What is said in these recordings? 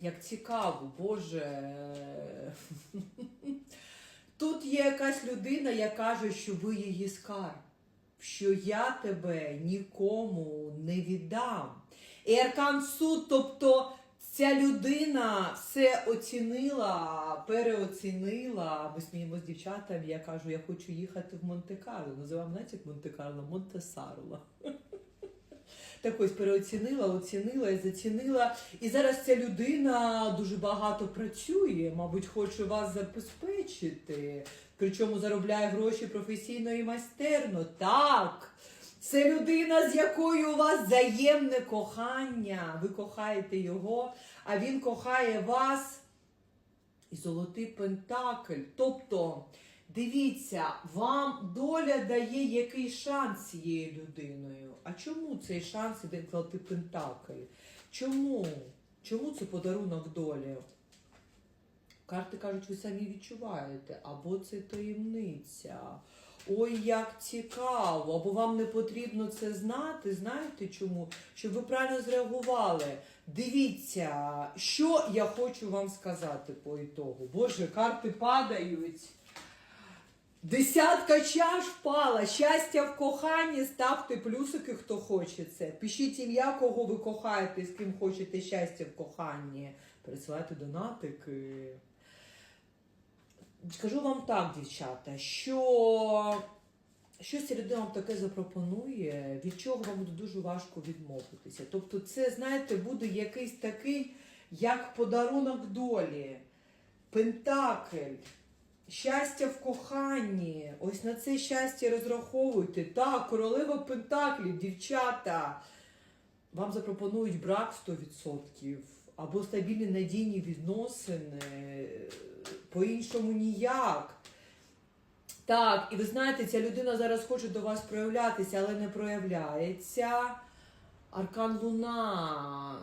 Як цікаво, Боже. Тут є якась людина, яка каже, що ви її скарб, що я тебе нікому не віддам. І Аркан суд, тобто ця людина все оцінила, переоцінила. Ми сміємо з дівчатами, я кажу, я хочу їхати в Монте-Карло. Називаємо, знаєте, як Монте-Карло? Монте-Сарло. Так ось переоцінила, оцінила і зацінила. І зараз ця людина дуже багато працює, мабуть, хоче вас забезпечити. Причому заробляє гроші професійно і майстерно. Так. Це людина, з якою у вас взаємне кохання. Ви кохаєте його, а він кохає вас. І золотий пентакль. Тобто, дивіться, вам доля дає який шанс цією людиною. А чому цей шанс іде золотий пентакль? Чому? Чому це подарунок долі? Карти кажуть, ви самі відчуваєте, або це таємниця. Ой, як цікаво, або вам не потрібно це знати. Знаєте чому? Щоб ви правильно зреагували. Дивіться, що я хочу вам сказати по ітогу. Боже, карти падають. Десятка чаш впала. Щастя в коханні. Ставте плюсики, хто хоче це. Пишіть ім'я, кого ви кохаєте, з ким хочете щастя в коханні. Пересилайте донатики. Скажу вам так, дівчата, що щось людина вам таке запропонує, від чого вам буде дуже важко відмовитися. Тобто, це, знаєте, буде якийсь такий, як подарунок долі, пентакль, щастя в коханні. Ось на це щастя розраховуйте. Так, королева пентаклів, дівчата. Вам запропонують брак 100% або стабільні надійні відносини, по-іншому ніяк. Так, і ви знаєте, ця людина зараз хоче до вас проявлятися, але не проявляється. Аркан Луна.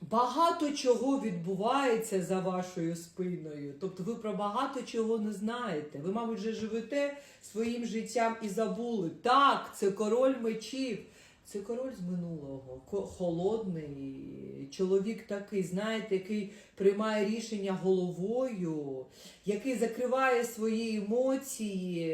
Багато чого відбувається за вашою спиною. Тобто ви про багато чого не знаєте. Ви, мабуть, вже живете своїм життям і забули. Так, це король мечів. Це король з минулого, холодний, чоловік такий, знаєте, який приймає рішення головою, який закриває свої емоції.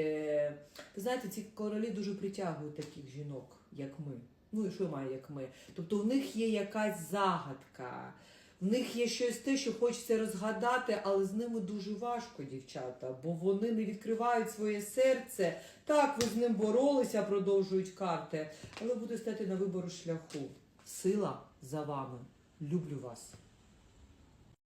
Ви знаєте, ці королі дуже притягують таких жінок, як ми. Ну і що має, як ми? Тобто в них є якась загадка, в них є щось те, що хочеться розгадати, але з ними дуже важко, дівчата, бо вони не відкривають своє серце. Так, ви з ним боролися, продовжують карти, але буде стати на вибору шляху. Сила за вами. Люблю вас.